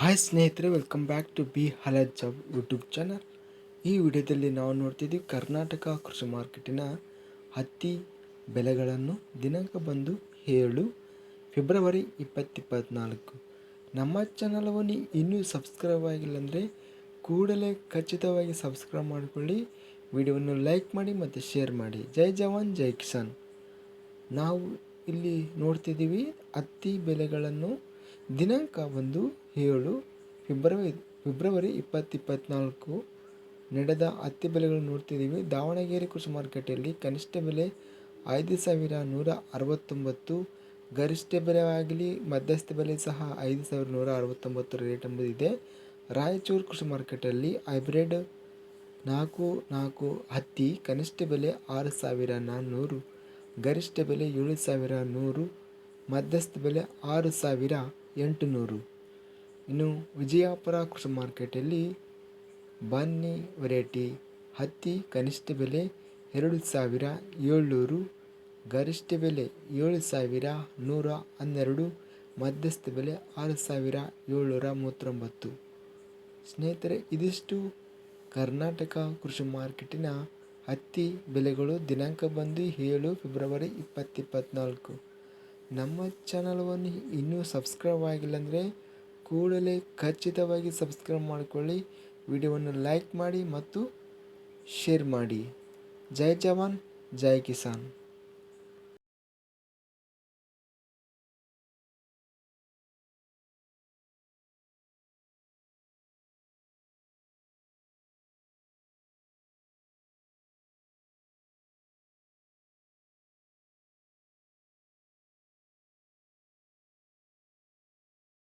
Hi ಸ್ನೇಹಿತರೆ welcome back to B ಹಲಜ್ job YouTube channel ಈ ವಿಡಿಯೋದಲ್ಲಿ ನಾವು ನೋಡ್ತಿದ್ದೀವಿ ಕರ್ನಾಟಕ ಕೃಷಿ ಮಾರ್ಕೆಟಿನ ಹತ್ತಿ ಬೆಲೆಗಳನ್ನು ದಿನಾಂಕ ಬಂದು ಏಳು ಫೆಬ್ರವರಿ ಇಪ್ಪತ್ತಿಪ್ಪತ್ನಾಲ್ಕು. ನಮ್ಮ ಚಾನಲವನ್ನು ಇನ್ನೂ ಸಬ್ಸ್ಕ್ರೈಬ್ ಆಗಿಲ್ಲ ಅಂದರೆ ಕೂಡಲೇ ಖಚಿತವಾಗಿ ಸಬ್ಸ್ಕ್ರೈಬ್ ಮಾಡಿಕೊಳ್ಳಿ. ವಿಡಿಯೋವನ್ನು ಲೈಕ್ ಮಾಡಿ ಮತ್ತು ಶೇರ್ ಮಾಡಿ. ಜೈ ಜವಾನ್, ಜೈ ಕಿಸಾನ್. ನಾವು ಇಲ್ಲಿ ನೋಡ್ತಿದ್ದೀವಿ ಹತ್ತಿ ಬೆಲೆಗಳನ್ನು ದಿನಾಂಕ ಒಂದು ಏಳು ಫೆಬ್ರವರಿ ಫೆಬ್ರವರಿ ಇಪ್ಪತ್ತಿಪ್ಪತ್ನಾಲ್ಕು ನಡೆದ ಹತ್ತಿ ಬೆಲೆಗಳು ನೋಡ್ತಿದ್ದೀವಿ. ದಾವಣಗೆರೆ ಕೃಷಿ ಮಾರುಕಟ್ಟೆಯಲ್ಲಿ ಕನಿಷ್ಠ ಬೆಲೆ ಐದು ಸಾವಿರ ನೂರ ಅರವತ್ತೊಂಬತ್ತು, ಗರಿಷ್ಠ ಬೆಲೆ ಆಗಲಿ ಮಧ್ಯಸ್ಥ ಬೆಲೆ ಸಹ ಐದು ಸಾವಿರ ನೂರ ಅರವತ್ತೊಂಬತ್ತು ರೇಟ್ ಎಂಬುದಿದೆ. ರಾಯಚೂರು ಕೃಷಿ ಮಾರುಕಟ್ಟೆಯಲ್ಲಿ ಹೈಬ್ರಿಡ್ ನಾಲ್ಕು ನಾಲ್ಕು ಹತ್ತಿ ಕನಿಷ್ಠ ಬೆಲೆ ಆರು ಸಾವಿರ ನಾನ್ನೂರು, ಗರಿಷ್ಠ ಬೆಲೆ ಏಳು ಸಾವಿರ ನೂರು ಮಧ್ಯಸ್ಥ ಬೆಲೆ ಆರು ಸಾವಿರ ಎಂಟುನೂರು. ಇನ್ನು ವಿಜಯಪುರ ಕೃಷಿ ಮಾರ್ಕೆಟಲ್ಲಿ ಬನ್ನಿ ವೆರೈಟಿ ಹತ್ತಿ ಕನಿಷ್ಠ ಬೆಲೆ ಎರಡು ಸಾವಿರ ಏಳ್ನೂರು, ಗರಿಷ್ಠ ಬೆಲೆ ಏಳು ಸಾವಿರ ನೂರ ಹನ್ನೆರಡು, ಮಧ್ಯಸ್ಥ ಬೆಲೆ ಆರು ಸಾವಿರ ಏಳ್ನೂರ ಮೂವತ್ತೊಂಬತ್ತು. ಸ್ನೇಹಿತರೆ, ಇದಿಷ್ಟು ಕರ್ನಾಟಕ ಕೃಷಿ ಮಾರ್ಕೆಟಿನ ಹತ್ತಿ ಬೆಲೆಗಳು ದಿನಾಂಕ ಬಂದು ಏಳು ಫೆಬ್ರವರಿ ಇಪ್ಪತ್ತಿಪ್ಪತ್ನಾಲ್ಕು ನಮ್ಮ ಚಾನಲ್ವನ್ನು ಇನ್ನೂ ಸಬ್ಸ್ಕ್ರೈಬ್ ಆಗಿಲ್ಲ ಅಂದರೆ ಕೂಡಲೇ ಖಚಿತವಾಗಿ ಸಬ್ಸ್ಕ್ರೈಬ್ ಮಾಡಿಕೊಳ್ಳಿ, ವಿಡಿಯೋವನ್ನು ಲೈಕ್ ಮಾಡಿ ಮತ್ತು ಶೇರ್ ಮಾಡಿ. ಜೈ ಜವಾನ್, ಜೈ ಕಿಸಾನ್.